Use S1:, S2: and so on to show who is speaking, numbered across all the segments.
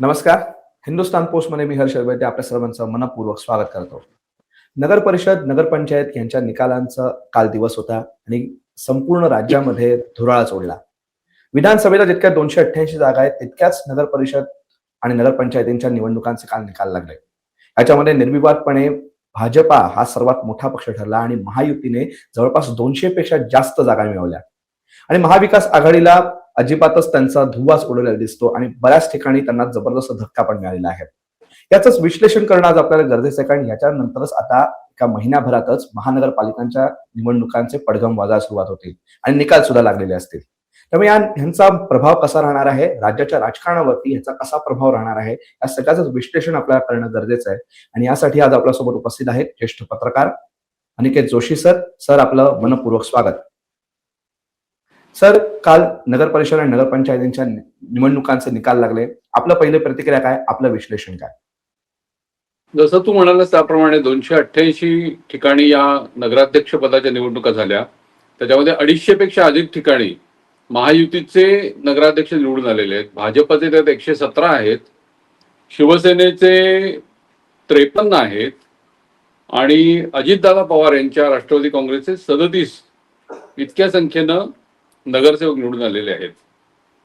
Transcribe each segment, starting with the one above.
S1: नमस्कार. हिंदुस्तान पोस्टमध्ये मी हर्ष वैद्य आपल्या सर्वांचं मनपूर्वक स्वागत करतो. नगर परिषद नगरपंचायत यांच्या निकालांचा काल दिवस होता आणि संपूर्ण राज्यामध्ये धुराळा चोडला विधानसभेला जितक्या दोनशे अठ्ठ्याऐंशी जागा आहेत तितक्याच नगर परिषद आणि नगरपंचायतींच्या निवडणुकांचे काल निकाल लागले. याच्यामध्ये निर्विवादपणे भाजपा हा सर्वात मोठा पक्ष ठरला आणि महायुतीने जवळपास दोनशे पेक्षा जास्त जागा मिळवल्या. आणि महाविकास आघाडीला अजिबातच त्यांचा धुवाच उडवलेला दिसतो आणि बऱ्याच ठिकाणी त्यांना जबरदस्त धक्का पण मिळालेला आहे. याचंच विश्लेषण करणं आज आपल्याला गरजेचं आहे कारण याच्यानंतरच आता एका महिन्याभरातच महानगरपालिकांच्या निवडणुकांचे पडघम वाजायला सुरुवात होतील आणि निकाल सुद्धा लागलेले असतील. त्यामुळे या ह्यांचा प्रभाव कसा राहणार आहे? राज्याच्या राजकारणावरती ह्याचा कसा प्रभाव राहणार आहे? या सगळ्याच विश्लेषण आपल्याला करणं गरजेचं आहे. आणि यासाठी आज आपल्यासोबत उपस्थित आहेत ज्येष्ठ पत्रकार अनिकेत जोशी सर. सर आपलं मनपूर्वक स्वागत. सर काल नगर परिषद आणि नगरपंचायतींच्या निवडणुकांचे निकाल लागले. आपलं पहिले प्रतिक्रिया काय? आपलं विश्लेषण काय?
S2: जसं तू म्हणालास त्याप्रमाणे दोनशे अठ्ठ्याऐंशी ठिकाणी या नगराध्यक्ष पदाच्या निवडणुका झाल्या. त्याच्यामध्ये अडीचशे पेक्षा अधिक ठिकाणी महायुतीचे नगराध्यक्ष निवडून आलेले आहेत. भाजपचे त्यात एकशे सतरा आहेत. शिवसेनेचे त्रेपन्न आहेत. आणि अजितदादा पवार यांच्या राष्ट्रवादी काँग्रेसचे सदतीस इतक्या संख्येनं नगरसेवक निवडून आलेले आहेत.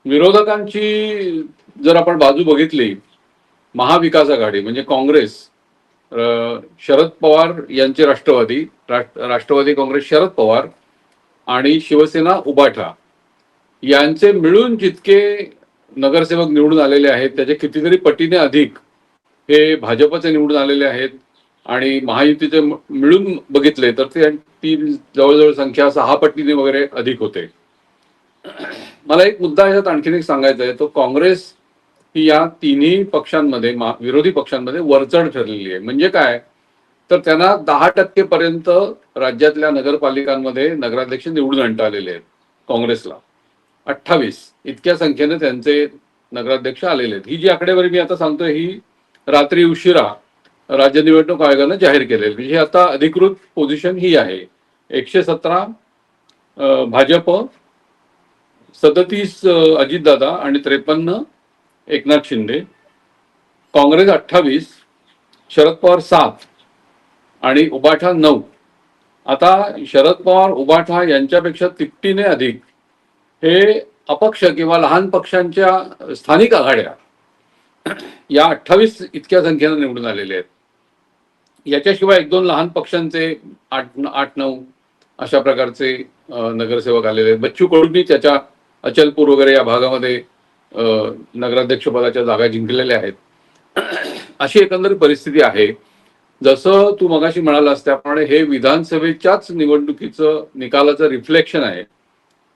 S2: विरोधकांची जर आपण बाजू बघितली महाविकास आघाडी म्हणजे काँग्रेस शरद पवार यांचे राष्ट्रवादी राष्ट्रवादी काँग्रेस शरद पवार आणि शिवसेना उबाठा यांचे मिळून जितके नगरसेवक निवडून आलेले आहेत त्याचे कितीतरी पटीने अधिक हे भाजपचे निवडून आलेले आहेत आणि महायुतीचे मिळून बघितले तर ते ती जवळजवळ संख्या सहा पटीने वगैरे अधिक होते. मला एक मुद्दा ह्याच्यात आणखीन एक सांगायचा आहे. तो काँग्रेस ही या तिन्ही पक्षांमध्ये विरोधी पक्षांमध्ये वरचढ ठरलेली आहे. म्हणजे काय? तर त्यांना दहा टक्के पर्यंत राज्यातल्या नगरपालिकांमध्ये नगराध्यक्ष निवडून आणता आलेले आहेत काँग्रेसला. अठ्ठावीस. इतक्या संख्येने त्यांचे नगराध्यक्ष आलेले आहेत. ही जी आकडेवारी मी आता सांगतोय ही रात्री उशिरा राज्य निवडणूक आयोगानं जाहीर केलेली म्हणजे आता अधिकृत पोझिशन ही आहे. एकशे सतरा भाजप सदतीस अजितदादा आणि त्रेपन्न एकनाथ शिंदे. काँग्रेस अठ्ठावीस शरद पवार सात आणि उबाठा नऊ. आता शरद पवार उबाठा यांच्यापेक्षा तिपटीने अधिक हे अपक्ष किंवा लहान पक्षांच्या स्थानिक आघाड्या या अठ्ठावीस इतक्या संख्येनं निवडून आलेले आहेत. याच्याशिवाय एक दोन लहान पक्षांचे आठ आठ नऊ अशा प्रकारचे नगरसेवक आलेले आहेत. बच्चू कडूंनी त्याच्या अचलपूर वगैरे या भागामध्ये नगराध्यक्ष नगराध्यक्षपदाच्या जागा जिंकलेल्या आहेत. अशी एकंदरीत परिस्थिती आहे. जसं तू मगाशी म्हणालास त्याप्रमाणे हे विधानसभेच्याच निवडणुकीचं निकालाचं रिफ्लेक्शन आहे.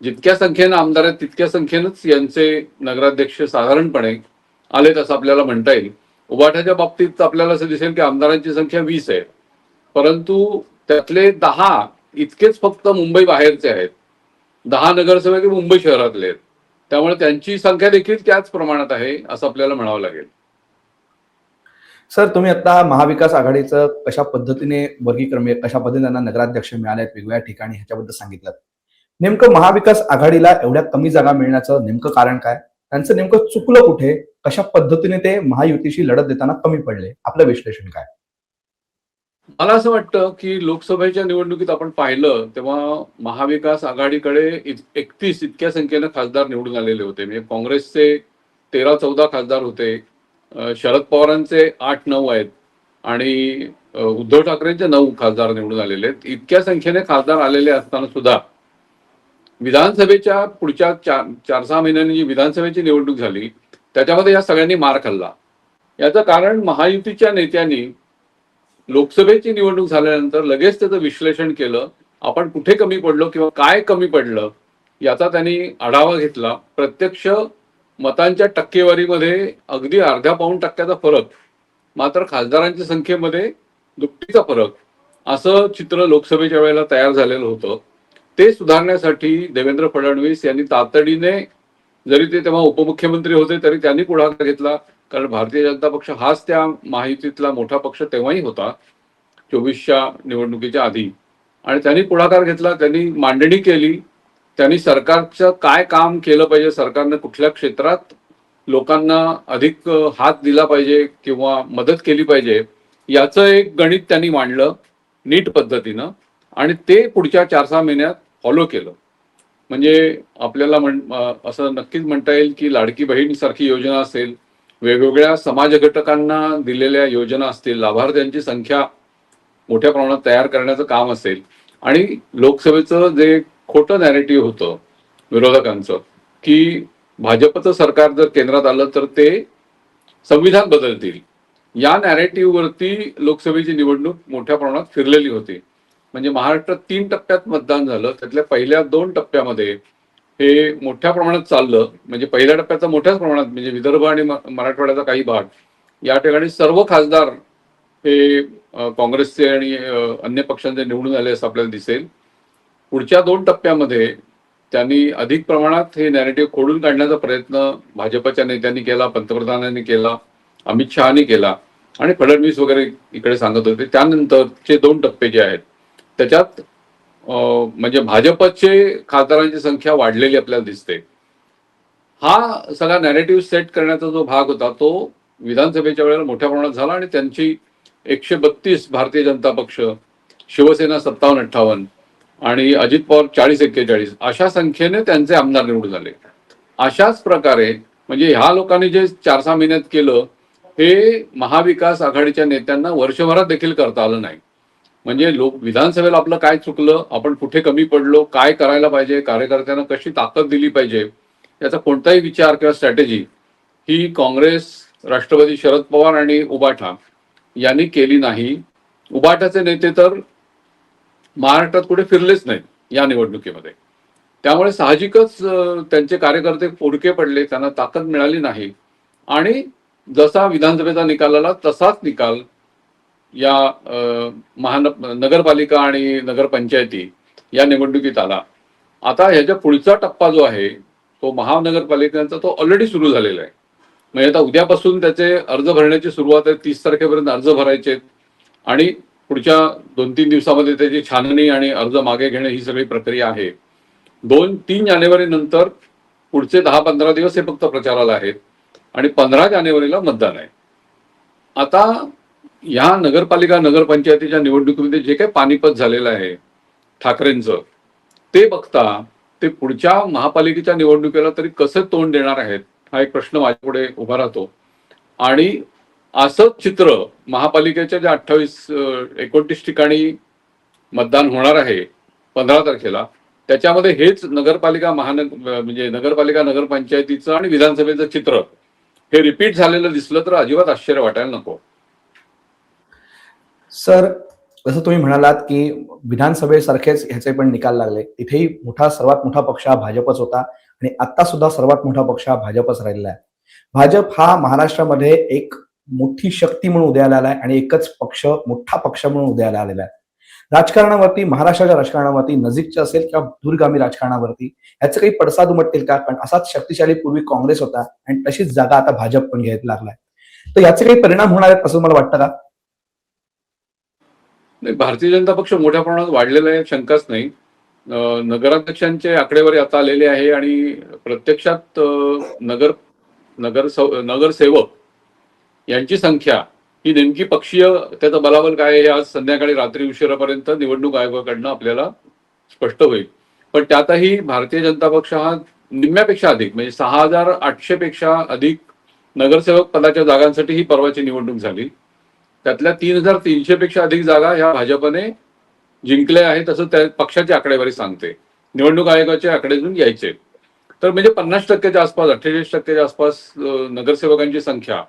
S2: जितक्या संख्येनं आमदार आहेत तितक्या संख्येनंच यांचे नगराध्यक्ष साधारणपणे आलेत असं आपल्याला म्हणता येईल. उबाठाच्या बाबतीत आपल्याला असं दिसेल की आमदारांची संख्या वीस आहे. परंतु त्यातले दहा इतकेच फक्त मुंबई बाहेरचे आहेत. दहा नगरसेवक हे मुंबई शहरातले आहेत. त्यामुळे त्यांची संख्या देखील त्याच प्रमाणात आहे असं आपल्याला म्हणावं लागेल.
S1: सर तुम्ही आता महाविकास आघाडीचं कशा पद्धतीने वर्गीकरण म्हणजे कशा पद्धतीने त्यांना नगराध्यक्ष मिळाले आहेत वेगवेगळ्या ठिकाणी ह्याच्याबद्दल सांगितलं. नेमकं महाविकास आघाडीला एवढ्या कमी जागा मिळण्याचं नेमकं कारण काय? त्यांचं नेमकं चुकलं कुठे? कशा पद्धतीने ते महायुतीशी लढत देताना कमी पडले? आपलं विश्लेषण काय?
S2: मला असं वाटतं की लोकसभेच्या निवडणुकीत आपण पाहिलं तेव्हा महाविकास आघाडीकडे एकतीस इतक्या संख्येनं खासदार निवडून आलेले होते. म्हणजे काँग्रेसचे तेरा चौदा खासदार होते. शरद पवारांचे आठ नऊ आहेत. आणि उद्धव ठाकरेंचे नऊ खासदार निवडून आलेले आहेत. इतक्या संख्येने खासदार आलेले असताना सुद्धा विधानसभेच्या पुढच्या चार चार सहा महिन्यांनी जी विधानसभेची निवडणूक झाली त्याच्यामध्ये या सगळ्यांनी मार खाल्ला. याचं कारण महायुतीच्या नेत्यांनी लोकसभेची निवडणूक झाल्यानंतर लगेच त्याचं विश्लेषण केलं आपण कुठे कमी पडलो किंवा काय कमी पडलं याचा त्यांनी आढावा घेतला. प्रत्यक्ष मतांच्या टक्केवारीमध्ये अगदी अर्ध्या पाऊण टक्क्याचा फरक मात्र खासदारांच्या संख्येमध्ये दुपटीचा फरक असं चित्र लोकसभेच्या वेळेला तयार झालेलं होतं. ते सुधारण्यासाठी देवेंद्र फडणवीस यांनी तातडीने जरी ते तेव्हा उपमुख्यमंत्री होते तरी त्यांनी पुढाकार घेतला. कारण भारतीय जनता पक्ष हाच त्या माहितीतला मोठा पक्ष तेव्हाही होता चोवीसच्या निवडणुकीच्या आधी. आणि त्यांनी पुढाकार घेतला त्यांनी मांडणी केली त्यांनी सरकारचं काय काम केलं पाहिजे सरकारनं कुठल्या क्षेत्रात लोकांना अधिक हात दिला पाहिजे किंवा मदत केली पाहिजे याचं एक गणित त्यांनी मांडलं नीट पद्धतीनं आणि ते पुढच्या चार सहा महिन्यात फॉलो केलं. म्हणजे आपल्याला म्हण असं नक्कीच म्हणता येईल की लाडकी बहीण सारखी योजना असेल वेगवेगळ्या समाज घटकांना दिलेल्या योजना असतील लाभार्थ्यांची संख्या मोठ्या प्रमाणात तयार करण्याचं काम असेल आणि लोकसभेचं जे खोटं नॅरेटिव्ह होतं विरोधकांचं की भाजपचं सरकार जर केंद्रात आलं तर ते संविधान बदलतील. या नॅरेटिव्हवरती लोकसभेची निवडणूक मोठ्या प्रमाणात फिरलेली होती. म्हणजे महाराष्ट्रात तीन टप्प्यात मतदान झालं. त्यातल्या पहिल्या दोन टप्प्यामध्ये हे मोठ्या प्रमाणात चाललं म्हणजे पहिल्या टप्प्याचा मोठ्याच प्रमाणात म्हणजे विदर्भ आणि मराठवाड्याचा काही भाग या ठिकाणी सर्व खासदार हे काँग्रेसचे आणि अन्य पक्षांचे निवडून आले असं आपल्याला दिसेल. पुढच्या दोन टप्प्यामध्ये त्यांनी अधिक प्रमाणात हे नॅरेटिव्ह खोडून काढण्याचा प्रयत्न भाजपच्या नेत्यांनी केला पंतप्रधानांनी केला अमित शहानी केला आणि फडणवीस वगैरे इकडे सांगत होते. त्यानंतरचे दोन टप्पे जे आहेत त्याच्यात म्हणजे भाजपचे खासदारांची संख्या वाढलेली आपल्याला दिसते. हा सगळा नॅरेटिव्ह सेट करण्याचा जो भाग होता तो विधानसभेच्या वेळेला मोठ्या प्रमाणात झाला आणि त्यांची एकशे बत्तीस भारतीय जनता पक्ष शिवसेना सत्तावन्न अठ्ठावन्न आणि अजित पवार चाळीस एक्केचाळीस अशा संख्येने त्यांचे आमदार निवडून झाले. अशाच प्रकारे म्हणजे ह्या लोकांनी जे चार सहा महिन्यात केलं हे महाविकास आघाडीच्या नेत्यांना वर्षभरात देखील करता आलं नाही. म्हणजे लोक विधानसभेला आपलं काय चुकलं आपण कुठे कमी पडलो काय करायला पाहिजे कार्यकर्त्यांना कशी ताकद दिली पाहिजे याचा कोणताही विचार किंवा स्ट्रॅटेजी ही काँग्रेस राष्ट्रवादी शरद पवार आणि उबाठा यांनी केली नाही. उबाठाचे नेते तर महाराष्ट्रात कुठे फिरलेच नाहीत या निवडणुकीमध्ये. त्यामुळे साहजिकच त्यांचे कार्यकर्ते पोडके पडले त्यांना ताकद मिळाली नाही. आणि जसा विधानसभेचा निकाल आला तसाच निकाल या महान नगरपालिका आणि नगरपंचायती या निवडणुकीत आला. आता ह्याच्या पुढचा टप्पा जो आहे तो महानगरपालिकांचा तो ऑलरेडी सुरू झालेला आहे. म्हणजे आता उद्यापासून त्याचे अर्ज भरण्याची सुरुवात आहे तीस तारखेपर्यंत अर्ज भरायचे आणि पुढच्या दोन तीन दिवसामध्ये त्याची छाननी आणि अर्ज मागे घेणे ही सगळी प्रक्रिया आहे. दोन तीन जानेवारी नंतर पुढचे दहा पंधरा दिवस हे फक्त प्रचाराला आहेत. आणि पंधरा जानेवारीला मतदान आहे. आता ह्या नगरपालिका नगरपंचायतीच्या निवडणुकीमध्ये जे काही पानिपत झालेलं आहे ठाकरेंचं ते बघता ते पुढच्या महापालिकेच्या निवडणुकीला तरी कसं तोंड देणार आहेत हा एक प्रश्न माझ्यापुढे उभा राहतो. आणि असंच चित्र महापालिकेच्या ज्या अठ्ठावीस एकोणतीस ठिकाणी मतदान होणार आहे पंधरा तारखेला त्याच्यामध्ये हेच नगरपालिका महानग म्हणजे नगरपालिका नगरपंचायतीचं आणि विधानसभेचं चित्र हे रिपीट झालेलं दिसलं तर अजिबात आश्चर्य वाटायला नको.
S1: सर जसं तुम्ही म्हणालात की विधानसभेसारखेच ह्याचे पण निकाल लागले. इथेही मोठा सर्वात मोठा पक्ष हा भाजपच होता आणि आता सुद्धा सर्वात मोठा पक्ष हा भाजपच राहिलेला आहे. भाजप हा महाराष्ट्रामध्ये एक मोठी शक्ती म्हणून उदयाला आहे आणि एकच पक्ष मोठा पक्ष म्हणून उदयाला आलेला आहे. राजकारणावरती महाराष्ट्राच्या राजकारणावरती नजीकच्या असेल किंवा दूरगामी राजकारणावरती याचे काही पडसाद उमटतील का? कारण असाच शक्तिशाली पूर्वी काँग्रेस होता आणि तशीच जागा आता भाजप पण घ्यायला लागलाय तर याचे काही परिणाम होणार आहेत असं मला वाटतं का?
S2: नाही भारतीय जनता पक्ष मोठ्या प्रमाणात वाढलेला आहे शंकाच नाही. नगराध्यक्षांचे आकडेवारी आता आलेले आहे आणि प्रत्यक्षात नगर नगर नगरसेवक यांची संख्या ही नेमकी पक्षीय त्याचं बलाबल काय आहे आज संध्याकाळी रात्री उशिरापर्यंत निवडणूक आयोगाकडनं आपल्याला स्पष्ट होईल. पण त्यातही भारतीय जनता पक्ष हा निम्म्यापेक्षा अधिक म्हणजे सहा हजार आठशे पेक्षा अधिक नगरसेवक पदाच्या जागांसाठी ही परवाची निवडणूक झाली. त्यातल्या तीन हजार तीनशे पेक्षा अधिक जागा ह्या भाजपने जिंकल्या आहेत असं त्या पक्षाची आकडेवारी सांगते. निवडणूक आयोगाचे आकडे यायचे. तर म्हणजे पन्नास टक्क्याच्या आसपास अठ्ठेचाळीस टक्क्याच्या आसपास नगरसेवकांची संख्या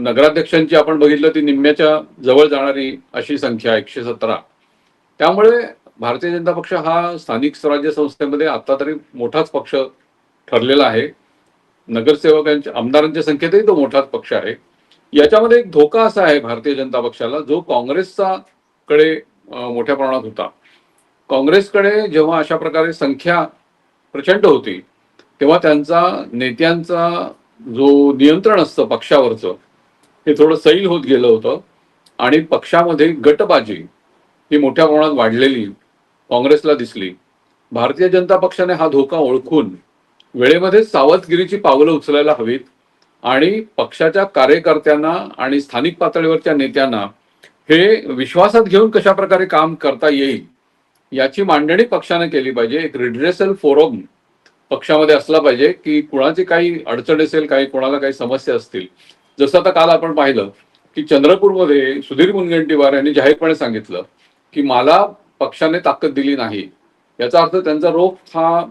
S2: नगराध्यक्षांची आपण बघितलं ती निम्म्याच्या जवळ जाणारी अशी संख्या एकशे सतरा. त्यामुळे भारतीय जनता पक्ष हा स्थानिक स्वराज्य संस्थेमध्ये आता तरी मोठाच पक्ष ठरलेला आहे. नगरसेवकांच्या आमदारांच्या संख्येतही तो मोठाच पक्ष आहे. याच्यामध्ये एक धोका असा आहे भारतीय जनता पक्षाला जो काँग्रेसचा कडे मोठ्या प्रमाणात होता. काँग्रेसकडे जेव्हा अशा प्रकारे संख्या प्रचंड होती तेव्हा त्यांचा नेत्यांचा जो नियंत्रण असतं पक्षावरचं हे थोडं सैल होत गेलं होतं. आणि पक्षामध्ये गटबाजी ही मोठ्या प्रमाणात वाढलेली काँग्रेसला दिसली. भारतीय जनता पक्षाने हा धोका ओळखून वेळेमध्ये सावधगिरीची पावलं उचलायला हवीत. आणि पक्षाच्या कार्यकर्त्यांना आणि स्थानिक पातळीवरच्या नेत्यांना हे विश्वासात घेऊन कशा प्रकारे काम करता येईल याची मांडणी पक्षाने केली पाहिजे. एक रिड्रेसल फोरम पक्षामध्ये असला पाहिजे की कुणाची काही अडचण असेल काही कोणाला काही समस्या असतील. जसं आता काल आपण पाहिलं की चंद्रपूरमध्ये सुधीर मुनगंटीवार यांनी जाहीरपणे सांगितलं की मला पक्षाने ताकद दिली नाही. याचा अर्थ त्यांचा रोख हा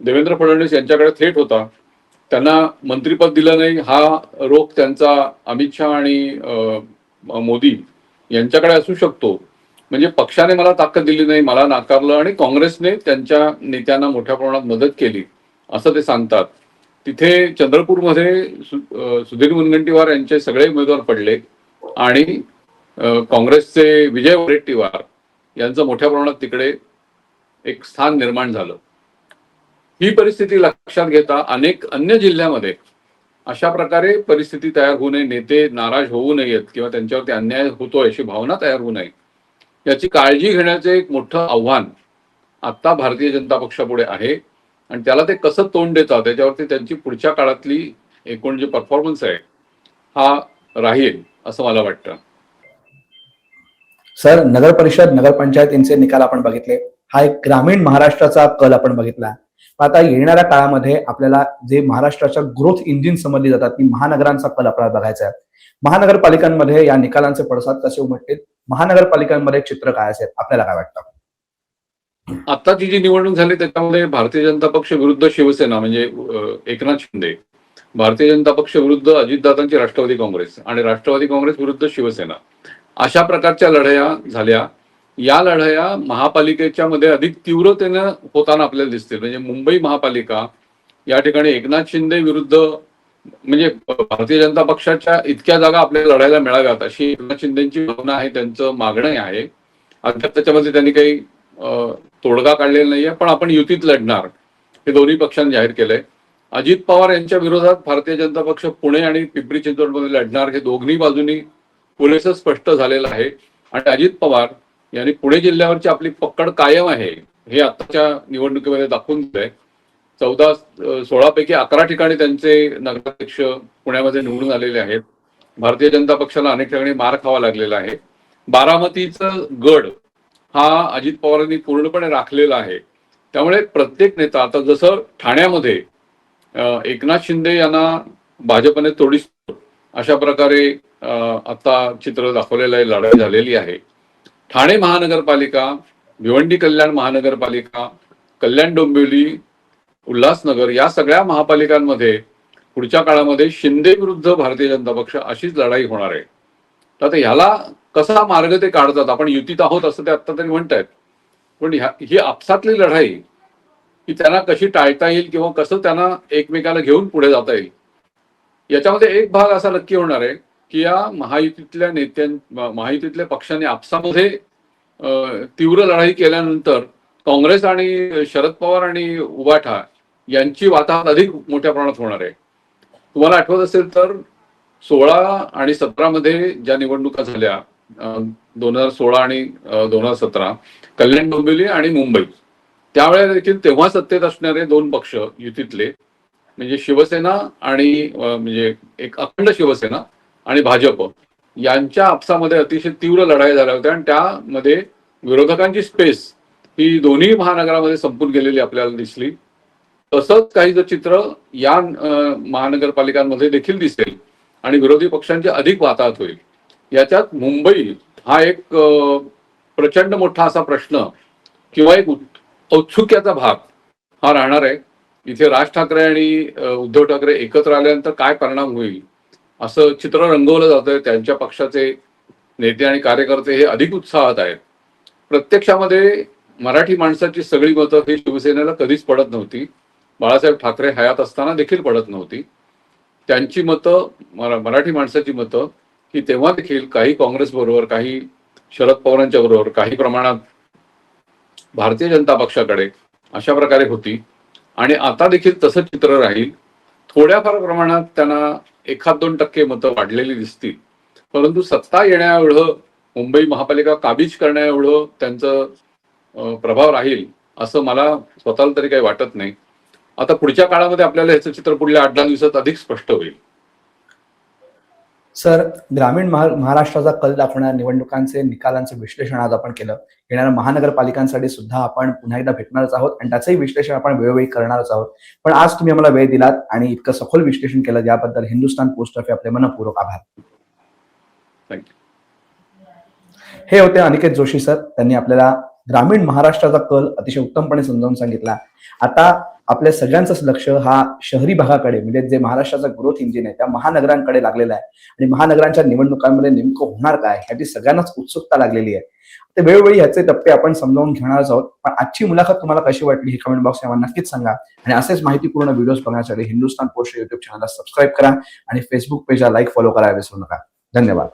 S2: देवेंद्र फडणवीस यांच्याकडे थेट होता. त्यांना मंत्रीपद दिलं नाही हा रोख त्यांचा अमित शहा आणि अं, मोदी यांच्याकडे असू शकतो. म्हणजे पक्षाने मला ताकद दिली नाही मला नाकारलं आणि काँग्रेसने त्यांच्या नेत्यांना मोठ्या प्रमाणात मदत केली असं ते सांगतात. तिथे चंद्रपूरमध्ये सुधीर मुनगंटीवार यांचे सगळे उमेदवार पडले आणि काँग्रेसचे विजय वडेट्टीवार यांचं मोठ्या प्रमाणात तिकडे एक स्थान निर्माण झालं. ही परिस्थिती लक्षात घेता अनेक अन्य जिल्ह्यामध्ये अशा प्रकारे परिस्थिती तयार होऊ नये नेते नाराज होऊ नयेत किंवा त्यांच्यावरती अन्याय होतोय अशी भावना तयार होऊ नये. याची काळजी घेण्याचे एक मोठं आव्हान आता भारतीय जनता पक्षापुढे आहे आणि त्याला ते कसं तोंड देतात त्याच्यावरती त्यांची पुढच्या काळातली एकूण जे परफॉर्मन्स आहे हा राहील असं मला वाटतं.
S1: सर नगर परिषद नगरपंचायतींचे निकाल आपण बघितले. हा एक ग्रामीण महाराष्ट्राचा कल आपण बघितला. आता येणाऱ्या काळामध्ये आपल्याला जे महाराष्ट्राच्या ग्रोथ इंजिन समजली जातात ती महानगरांचा कल आपल्याला बघायचा आहे. महानगरपालिकांमध्ये या निकालांचे पडसाद कसे उमटतील? महानगरपालिकांमध्ये चित्र काय असेल? आपल्याला काय वाटतं?
S2: आताची जी निवडणूक झाली त्याच्यामध्ये भारतीय जनता पक्ष विरुद्ध शिवसेना म्हणजे एकनाथ शिंदे. भारतीय जनता पक्ष विरुद्ध अजितदादांची राष्ट्रवादी काँग्रेस आणि राष्ट्रवादी काँग्रेस विरुद्ध शिवसेना. अशा प्रकारच्या लढाया झाल्या. या लढाया महापालिकेच्या मध्ये अधिक तीव्रतेनं होताना आपल्याला दिसतील. म्हणजे मुंबई महापालिका या ठिकाणी एकनाथ शिंदे विरुद्ध म्हणजे भारतीय जनता पक्षाच्या इतक्या जागा आपल्याला लढायला मिळाव्यात अशी एकनाथ शिंदेची भावना आहे त्यांचं मागणं आहे. अद्याप त्याच्यामध्ये त्यांनी काही तोडगा काढलेला नाहीये पण आपण युतीत लढणार हे दोन्ही पक्षांनी जाहीर केलंय. अजित पवार यांच्या विरोधात भारतीय जनता पक्ष पुणे आणि पिंपरी चिंचवडमध्ये लढणार हे दोन्ही बाजूनी पुरेसं स्पष्ट झालेलं आहे. आणि अजित पवार यांनी पुणे जिल्ह्यावरची आपली पकड कायम आहे हे आताच्या निवडणुकीमध्ये दाखवून दिलंय. चौदा सोळा पैकी अकरा ठिकाणी त्यांचे नगराध्यक्ष पुण्यामध्ये निवडून आलेले आहेत. भारतीय जनता पक्षाला अनेक ठिकाणी मार खावा लागलेला आहे. बारामतीचं गड हा अजित पवारांनी पूर्णपणे राखलेला आहे. त्यामुळे प्रत्येक नेता आता जसं ठाण्यामध्ये एकनाथ शिंदे यांना भाजपने तोडीस अशा प्रकारे आता चित्र दाखवलेलं आहे लढाई झालेली आहे. ठाणे महानगरपालिका भिवंडी कल्याण महानगरपालिका कल्याण डोंबिवली उल्हासनगर या सगळ्या महापालिकांमध्ये पुढच्या काळामध्ये शिंदे विरुद्ध भारतीय जनता पक्ष अशीच लढाई होणार आहे. तर आता ह्याला कसा मार्ग ते काढतात? आपण युतीत आहोत असं ते आत्ता तरी म्हणतायत. पण ह्या ही आपसातली लढाई ही त्यांना कशी टाळता येईल किंवा कसं त्यांना एकमेकाला घेऊन पुढे जाता येईल याच्यामध्ये एक भाग असा नक्की होणार आहे. की या महायुतीतल्या नेत्यां महायुतीतल्या पक्षाने आपसामध्ये तीव्र लढाई केल्यानंतर काँग्रेस आणि शरद पवार आणि उबाठा यांची वाताहत अधिक मोठ्या प्रमाणात होणार आहे. तुम्हाला आठवत असेल तर सोळा आणि सतरा मध्ये ज्या निवडणुका झाल्या दोन हजार सोळा आणि दोन हजार सतरा कल्याण डोंबिवली आणि मुंबई त्यावेळेला देखील तेव्हा सत्तेत असणारे दोन पक्ष युतीतले म्हणजे शिवसेना आणि म्हणजे एक अखंड शिवसेना आणि भाजप यांच्या आपसामध्ये अतिशय तीव्र लढाई झाल्या होत्या आणि त्यामध्ये विरोधकांची स्पेस ही दोन्ही महानगरामध्ये संपून गेलेली आपल्याला दिसली. तसंच काही जर चित्र या महानगरपालिकांमध्ये देखील दिसेल आणि विरोधी पक्षांची अधिक वाताहत होईल. याच्यात मुंबई हा एक प्रचंड मोठा असा प्रश्न किंवा एक औत्सुक्याचा भाग हा राहणार आहे. इथे राज ठाकरे आणि उद्धव ठाकरे एकत्र आल्यानंतर काय परिणाम होईल? असं चित्र रंगवलं जातं त्यांच्या पक्षाचे नेते आणि कार्यकर्ते हे अधिक उत्साहात आहेत. प्रत्यक्षामध्ये मराठी माणसाची सगळी मतं ही शिवसेनेला कधीच पडत नव्हती. बाळासाहेब ठाकरे हयात असताना देखील पडत नव्हती. त्यांची मतं मराठी माणसाची मतं ही तेव्हा देखील काही काँग्रेस बरोबर काही शरद पवारांच्या बरोबर काही प्रमाणात भारतीय जनता पक्षाकडे अशा प्रकारे होती. आणि आता देखील तसं चित्र राहील. थोड्याफार प्रमाणात त्यांना एखाद दोन टक्के मतं वाढलेली दिसतील. परंतु सत्ता येण्या एवढं मुंबई महापालिका काबीज करण्या एवढं त्यांचं प्रभाव राहील असं मला स्वतःला तरी काही वाटत नाही. आता पुढच्या काळामध्ये आपल्याला ह्याचं चित्र पुढल्या आठ दहा दिवसात अधिक स्पष्ट होईल.
S1: सर ग्रामीण महा- महाराष्ट्राचा कल दाखवणाऱ्या निवडणुकांचे निकालांचं विश्लेषण आज आपण केलं. येणाऱ्या महानगरपालिकांसाठी सुद्धा आपण पुन्हा एकदा भेटणारच आहोत आणि त्याचंही विश्लेषण आपण वेळोवेळी करणारच आहोत. पण आज तुम्ही आम्हाला वेळ दिलात आणि इतकं सखोल विश्लेषण केलं याबद्दल हिंदुस्थान पोस्ट तर्फे आपले मनपूर्वक आभार. हे होते अनिकेत जोशी सर. त्यांनी आपल्याला ग्रामीण महाराष्ट्राचा कल अतिशय उत्तमपणे समजावून सांगितला. आता आपल्या सगळ्यांचंच लक्ष हा शहरी भागाकडे म्हणजे जे महाराष्ट्राचा ग्रोथ इंजिन आहे त्या महानगरांकडे लागलेला आहे. आणि महानगरांच्या निवडणुकांमध्ये नेमकं होणार काय ह्याची सगळ्यांनाच उत्सुकता लागलेली आहे. ते वेळोवेळी ह्याचे टप्पे आपण समजावून घेणारच आहोत. पण आजची मुलाखत तुम्हाला कशी वाटली हे कमेंट बॉक्स यावर नक्कीच सांगा. आणि असेच माहितीपूर्ण व्हिडिओज बघण्यासाठी हिंदुस्थान पोस्ट युट्यूब चॅनलला सबस्क्राईब करा. आणि फेसबुक पेजला लाईक फॉलो करायला विसरू नका. धन्यवाद.